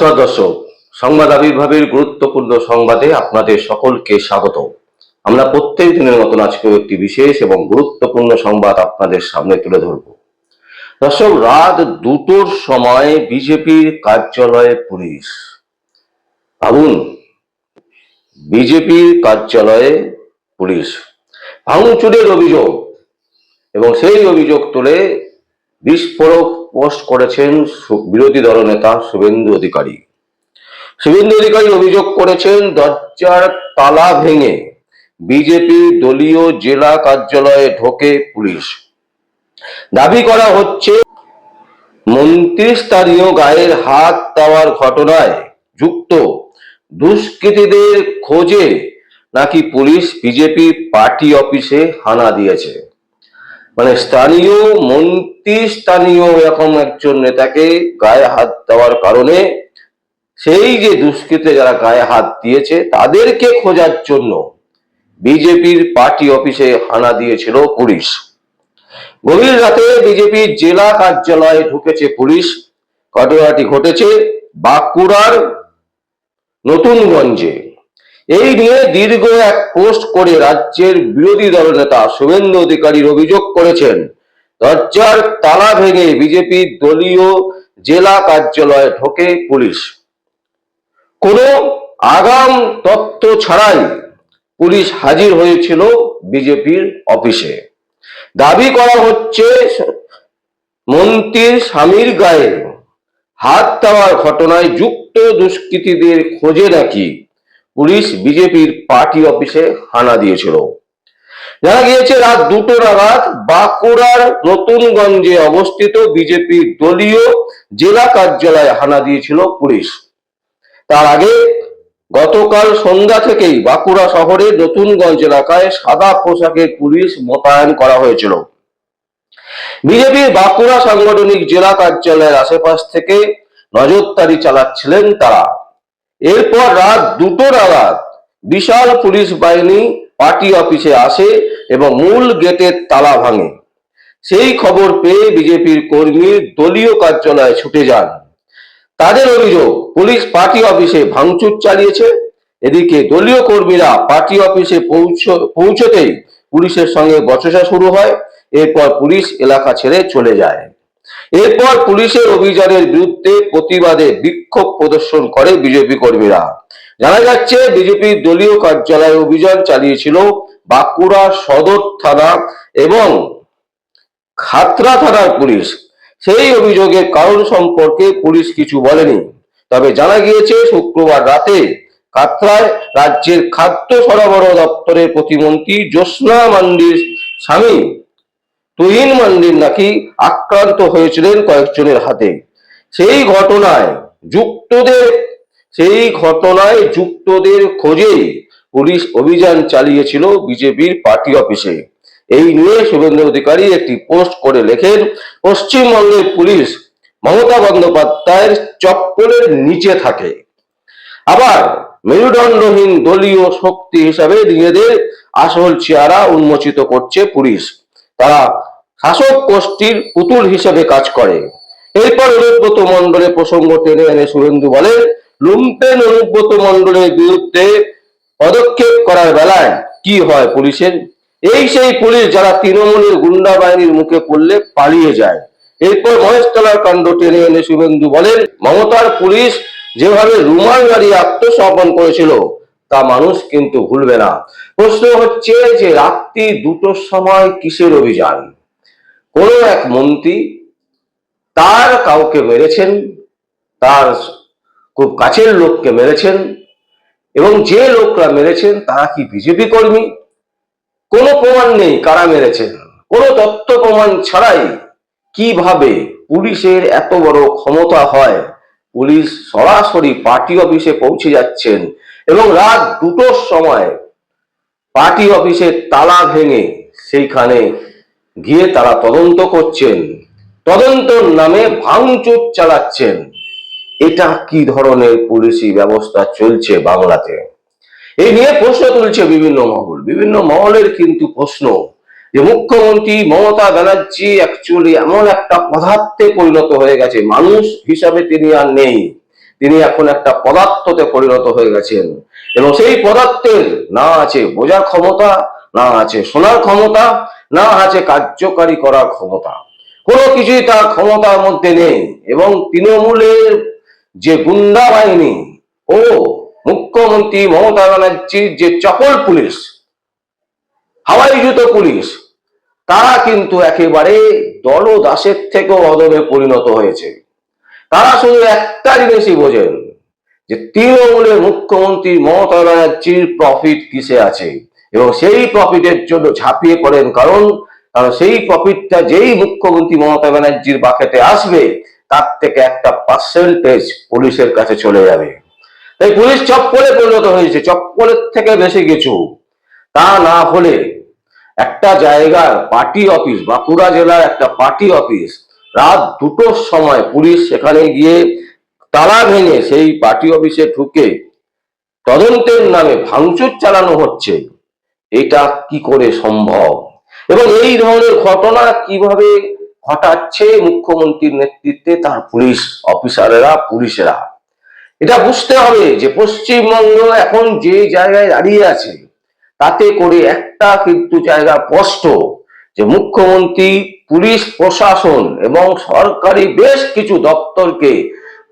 নমস্কার দর্শক। সংবাদ আবির্ভাবের গুরুত্বপূর্ণ সংবাদে আপনাদের সকলকে স্বাগত আমরা প্রত্যেক দিনের মতন আজকেও একটি বিশেষ এবং গুরুত্বপূর্ণ সংবাদ আপনাদের সামনে তুলে ধরব। দর্শক, রাত দুটোর সময় বিজেপির কার্যালয়ে পুলিশ। ভাবুন, বিজেপির কার্যালয়ে পুলিশ। ভাঙচুরের অভিযোগ এবং সেই অভিযোগ তুলে বিস্ফোরক পোস্ট করেছেন বিরোধী দলনেতা শুভেন্দু অধিকারী। শুভেন্দু অধিকারী অভিযোগ করেছেন, দরজার তালা ভেঙে বিজেপি দলীয় জেলা কার্যালয়ে ঢোকে পুলিশ। দাবি করা হচ্ছে মন্ত্রিস্থানীয় গায়ের হাত দেওয়ার ঘটনায় যুক্ত দুষ্কৃতীদের খোঁজে নাকি পুলিশ বিজেপি পার্টি অফিসে হানা দিয়েছে। মানে স্থানীয় মন্ত্রী স্থানীয় এরকম একজন নেতাকে গায়ে হাত দেওয়ার কারণে সেই যে দুষ্কৃতে যারা গায়ে হাত দিয়েছে তাদেরকে খোঁজার জন্য বিজেপির পার্টি অফিসে হানা দিয়েছিল পুলিশ। গভীর রাতে বিজেপির জেলা কার্যালয়ে ঢুকেছে পুলিশ। ঘটনাটি ঘটেছে বাঁকুড়ার নতুনগঞ্জে। এই নিয়ে দীর্ঘ এক পোস্ট করে রাজ্যের বিরোধী দলনেতা শুভেন্দু অধিকারীর অভিযোগ করেছেন। দরজার তালা ভেঙে বিজেপির দলীয় জেলা কার্যালয়ে ঢোকে পুলিশ। কোনো আগাম তথ্য ছাড়াই পুলিশ হাজির হয়েছিল বিজেপির অফিসে। দাবি করা হচ্ছে, মন্ত্রীর স্বামীর গায়ে হাত দেওয়ার ঘটনায় যুক্ত দুষ্কৃতীদের খোঁজে নাকি পুলিশ বিজেপির পার্টি অফিসে হানা দিয়েছিল। জানা গিয়েছে, রাত দুটো নাগাদ বাঁকুড়ার নতুনগঞ্জে অবস্থিত বিজেপির দলীয় জেলা কার্যালয়ে হানা দিয়েছিল পুলিশ। তার আগে গতকাল সন্ধ্যা থেকেই বাঁকুড়া শহরের নতুনগঞ্জ এলাকায় সাদা পোশাকের পুলিশ মোতায়েন করা হয়েছিল। বিজেপির বাঁকুড়া সাংগঠনিক জেলা কার্যালয়ের আশেপাশ থেকে নজরদারি চালাচ্ছিলেন তারা। এরপর রাত দুটো নাগাদ বিশাল পুলিশ বাহিনী পার্টি অফিসে আসে এবং মূল গেটের তালা ভাঙে। সেই খবর পেয়ে বিজেপির কর্মী দলীয় কার্যালয়ে ছুটে যান। তাদের অভিযোগ, পুলিশ পার্টি অফিসে ভাঙচুর চালিয়েছে। এদিকে দলীয় কর্মীরা পার্টি অফিসে পৌঁছ, পৌঁছতেই পুলিশের সঙ্গে বচসা শুরু হয়। এরপর পুলিশ এলাকা ছেড়ে চলে যায়। এরপর পুলিশের অভিযানের বিরুদ্ধে প্রতিবাদে বিক্ষোভ প্রদর্শন করে বিজেপি কর্মীরা। জানা যাচ্ছে, বিজেপির দলীয় কার্যালয়ে অভিযান চালিয়েছিল বাঁকুড়া সদর থানা এবং খাতড়া থানার পুলিশ। সেই অভিযোগের কারণ সম্পর্কে পুলিশ কিছু বলেনি। তবে জানা গিয়েছে, শুক্রবার রাতে কাতরায় রাজ্যের খাদ্য সরবরাহ দপ্তরের প্রতিমন্ত্রী জ্যোৎস্না মান্ডির স্বামী তুহিন মান্ডির নাকি আক্রান্ত হয়েছিলেন কয়েকজনের হাতে। সেই ঘটনায় যুক্তদের, সেই ঘটনায় যুক্তদের খোঁজে পুলিশ অভিযান চালিয়েছিল বিজেপির পার্টি অফিসে। এই নিয়ে শুভেন্দু অধিকারী একটি পোস্ট করে লেখেন, পশ্চিমবঙ্গের পুলিশ মমতা বন্দ্যোপাধ্যায়ের চপ্পলের নিচে থাকে। আবার মেরুদণ্ডহীন দলীয় শক্তি হিসাবে নিজেদের আসল চেহারা উন্মোচিত করছে পুলিশ। তারা শাসক গোষ্ঠীর পুতুল হিসেবে কাজ করে। এরপর অনুব্রত মন্ডলের প্রসঙ্গ টেনে এনে শুভেন্দু বলেন লুম্পেন অনুব্রত মন্ডলের বিরুদ্ধে পদক্ষেপ করার বেলায় কি হয় পুলিশের? এই সেই পুলিশ যারা তৃণমূলের গুন্ডা বাহিনীর মুখে পড়লে পালিয়ে যায়। এরপর মহেশতলার কাণ্ড টেনে এনে শুভেন্দু বলেন, মমতার পুলিশ যেভাবে রুমাল গাড়ি আত্মসমর্পণ করেছিল, তা মানুষ কিন্তু ভুলবে না। প্রশ্ন হচ্ছে যে রাত্রি দুটোর সময় কিসের অভিযান? কোনো এক মন্ত্রী তার কাউকে মেরেছেন, তার খুব কাছের লোককে মেরেছেন, এবং যে লোকরা মেরেছেন তারা কি বিজেপি কর্মী? কোনো প্রমাণ নেই কারা মেরেছেন। কোনো তথ্য প্রমাণ ছাড়াই কীভাবে পুলিশের এত বড় ক্ষমতা হয়? পুলিশ সরাসরি পার্টি অফিসে পৌঁছে যাচ্ছেন এবং রাত দুটোর সময় পার্টি অফিসের তালা ভেঙে সেইখানে গিয়ে তারা তদন্ত করছেন। তদন্তর নামে ভাঙচুর চালাচ্ছেন। এটা কি ধরনের পুলিশি ব্যবস্থা চলছে বাংলাতে? এই নিয়ে প্রশ্ন তুলছে বিভিন্ন মহল। বিভিন্ন মহলের কিন্তু প্রশ্ন। যে মুখ্যমন্ত্রী মমতা ব্যানার্জি অ্যাকচুয়ালি এমন একটা পদার্থে পরিণত হয়ে গেছে। মানুষ হিসাবে তিনি আর নেই। তিনি এখন একটা পদার্থতে পরিণত হয়ে গেছেন। এবং সেই পদার্থের না আছে বোঝার ক্ষমতা, না আছে শোনার ক্ষমতা না আছে কার্যকারী করার ক্ষমতা। কোনো কিছুই তার ক্ষমতার মধ্যে নেই এবং তৃণমূলের যে গুন্ডা বাহিনী ও মুখ্যমন্ত্রী মমতা ব্যানার্জির যে চপল পুলিশ, হাওয়াই জুতো পুলিশ, তারা কিন্তু একেবারে দলদাসের থেকেও অদমে পরিণত হয়েছে। তারা শুধু একটা জিনিসই বোঝেন যে তৃণমূলের মুখ্যমন্ত্রী মমতা ব্যানার্জির প্রফিট কিসে আছে? এবং সেই প্রফিটের জন্য ঝাঁপিয়ে পড়েন কারণ সেই প্রফিটটা যেই মুখ্যমন্ত্রী মমতা ব্যানার্জির বাকেটে আসবে, তার থেকে একটা পার্সেন্টেজ পুলিশের কাছে চলে যাবে। তাই পুলিশ চপ্পলে পরিণত হয়েছে, চপ্পলের থেকে বেশি কিছু। তা না হলে একটা জায়গার পার্টি অফিস বাঁকুড়া জেলার একটা পার্টি অফিস রাত দুটোর সময় পুলিশ সেখানে গিয়ে তালা ভেঙে সেই পার্টি অফিসে ঢুকে তদন্তের নামে ভাঙচুর চালানো হচ্ছে। এটা কি করে সম্ভব? এবং এই ধরনের ঘটনা কীভাবে ঘটাচ্ছে মুখ্যমন্ত্রীর নেতৃত্বে তার পুলিশ অফিসারেরা, পুলিশেরা? এটা বুঝতে হবে যে পশ্চিমবঙ্গ এখন যে জায়গায় দাঁড়িয়ে আছে, তাতে করে একটা কিন্তু জায়গা স্পষ্ট, যে মুখ্যমন্ত্রী, পুলিশ প্রশাসন এবং সরকারি বেশ কিছু দপ্তরকে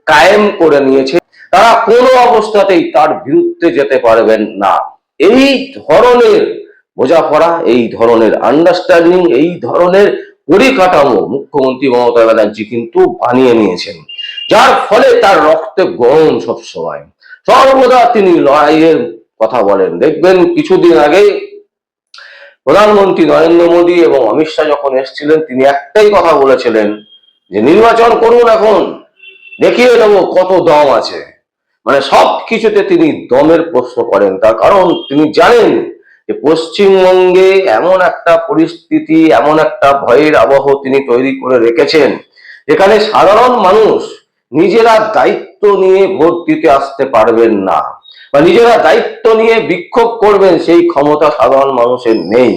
কায়েম করে নিয়েছে। তারা কোনো অবস্থাতেই তার বিরুদ্ধে যেতে পারবেন না। এই ধরনের বোঝাপড়া, এই ধরনের আন্ডারস্ট্যান্ডিং এই ধরনের পরিকাঠামো মুখ্যমন্ত্রী মমতা ব্যানার্জি কিন্তু বানিয়ে নিয়েছেন। যার ফলে তার রক্তে গরম সবসময়। সর্বদা তিনি লড়াইয়ের কথা বলেন। দেখবেন কিছুদিন আগে প্রধানমন্ত্রী নরেন্দ্র মোদী এবং অমিত শাহ যখন এসেছিলেন, তিনি একটাই কথা বলেছিলেন যে, নির্বাচন করুন এখন, দেখিয়ে দেবো কত দম আছে। মানে সব কিছুতে তিনি দমের প্রশ্ন করেন তার কারণ তিনি জানেন যে পশ্চিমবঙ্গে এমন একটা পরিস্থিতি, এমন একটা ভয়ের আবহ তিনি তৈরি করে রেখেছেন, যেখানে সাধারণ মানুষ নিজেরা দায়িত্ব নিয়ে ভোট দিতে আসতে পারবেন না বা নিজেরা দায়িত্ব নিয়ে বিক্ষোভ করবেন সেই ক্ষমতা সাধারণ মানুষের নেই।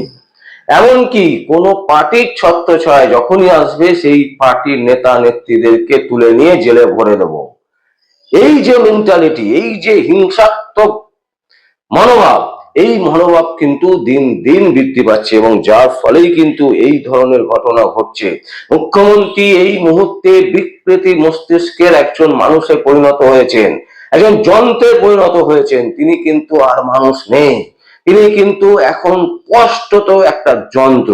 এমনকি কোনো পার্টির ছত্রছায় যখনই আসবে সেই পার্টির নেতা নেত্রীদেরকে তুলে নিয়ে জেলে ভরে দেব। এই যে মেন্টালিটি এই যে হিংসাত্মক মনোভাব, এই মনোভাব কিন্তু দিন দিন বৃদ্ধি পাচ্ছে এবং যার ফলেই কিন্তু এই ধরনের ঘটনা ঘটছে। মুখ্যমন্ত্রী এই মুহূর্তে বিকৃতি মস্তিষ্কের একজন মানুষে পরিণত হয়েছেন। একজন যন্ত্রে পরিণত হয়েছেন। তিনি কিন্তু আর মানুষ নেই। তিনি কিন্তু এখন স্পষ্টত একটা যন্ত্র।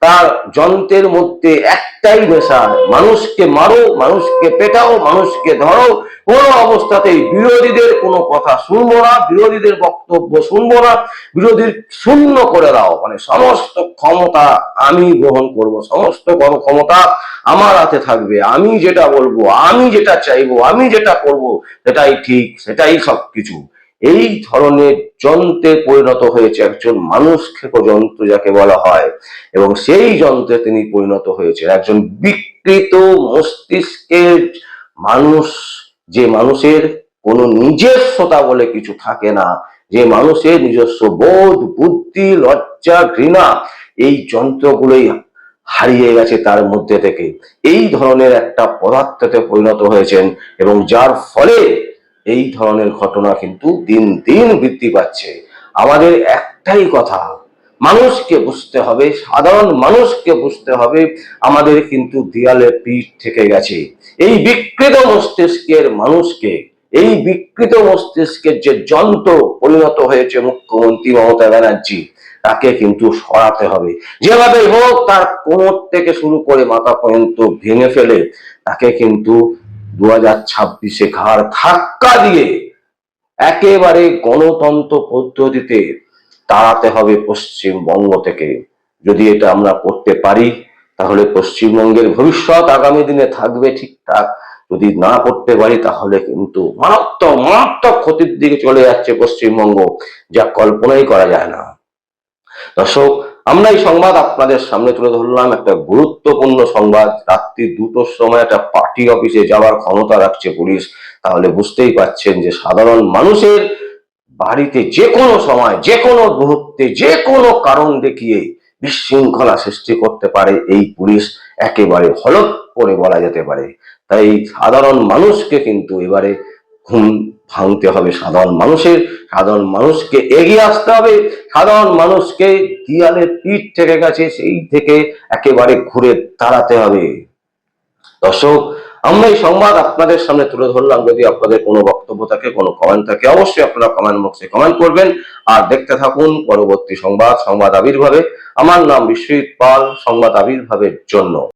তার যন্ত্রের মধ্যে একটাই নেশা মানুষকে মারো, মানুষকে পেটাও, মানুষকে ধরো, কোনো অবস্থাতেই বিরোধীদের কোনো কথা শুনব না, বিরোধীদের বক্তব্য শুনব না, বিরোধীর শূন্য করে দাও। মানে সমস্ত ক্ষমতা আমি গ্রহণ করব, সমস্ত ক্ষমতা আমার হাতে থাকবে, আমি যেটা বলব, আমি যেটা চাইব, আমি যেটা করব, সেটাই ঠিক, সেটাই সবকিছু। এই ধরনের যন্ত্রে পরিণত হয়েছে একজন মানুষ খেপো যন্ত্র যাকে বলা হয়। এবং সেই যন্ত্রে তিনি পরিণত হয়েছে একজন বিকৃত মস্তিষ্কের মানুষ, যে মানুষের কোনো নিজস্বতা বলে কিছু থাকে না, যে মানুষের নিজস্ব বোধ, বুদ্ধি, লজ্জা, ঘৃণা, এই যন্ত্রগুলোই হারিয়ে গেছে তার মধ্যে থেকে। এই ধরনের একটা পদার্থতে পরিণত হয়েছেন এবং যার ফলে এই ধরনের ঘটনা কিন্তু দিন দিন বৃদ্ধি পাচ্ছে। আমাদের একটাই কথা, মানুষকে বুঝতে হবে, সাধারণ মানুষকে বুঝতে হবে, আমাদের কিন্তু দেয়ালে পিঠ থেকে গেছে। এই বিকৃত মস্তিষ্কের মানুষকে, এই বিকৃত মস্তিষ্কের যে যন্ত্র পরিণত হয়েছে মুখ্যমন্ত্রী মমতা ব্যানার্জি, তাকে কিন্তু সরাতে হবে। যেভাবে হোক, তার কোমর থেকে শুরু করে মাথা পর্যন্ত ভেঙে ফেলে, তাকে কিন্তু দু হাজার ছাব্বিশে ঘাড় ধাক্কা দিয়ে একেবারে গণতন্ত্র পদ্ধতিতে তাড়াতে হবে পশ্চিমবঙ্গ থেকে। যদি এটা আমরা করতে পারি, তাহলে পশ্চিমবঙ্গের ভবিষ্যৎ আগামী দিনে থাকবে ঠিকঠাক যদি না করতে পারি, তাহলে কিন্তু মারাত্মক মারাত্মক ক্ষতির দিকে চলে যাচ্ছে পশ্চিমবঙ্গ, যা কল্পনাই করা যায় না। দর্শক আমরা এই সংবাদ আপনাদের সামনে তুলে ধরলাম। একটা গুরুত্বপূর্ণ সংবাদ। রাত্রি দুটোর সময় একটা পার্টি অফিসে যাওয়ার ক্ষমতা রাখছে পুলিশ। তাহলে বুঝতেই পাচ্ছেন যে সাধারণ মানুষের বাড়িতে যে কোনো সময় যে কোনো মুহূর্তে যে কোনো কারণ দেখিয়ে বিশৃঙ্খলা সৃষ্টি করতে পারে এই পুলিশ। একেবারে হলক করে বলা যেতে পারে। তাই সাধারণ মানুষকে কিন্তু এবারে ঘুম ভাঙতে হবে সাধারণ মানুষের, সাধারণ মানুষকে এগিয়ে আসতে হবে, সাধারণ মানুষকে দিয়ালে পিঠ থেকে গেছে সেই থেকে একেবারে ঘুরে দাঁড়াতে হবে। দর্শক, আমরা এই সংবাদ আপনাদের সামনে তুলে ধরলাম। যদি আপনাদের কোনো বক্তব্য থাকে, কোনো কমেন্ট থাকে, অবশ্যই আপনারা কমেন্ট বক্সে কমেন্ট করবেন। আর দেখতে থাকুন পরবর্তী সংবাদ সংবাদ আবির্ভাবে। আমার নাম বিশ্বজিৎ পাল, সংবাদ আবির্ভাবের জন্য।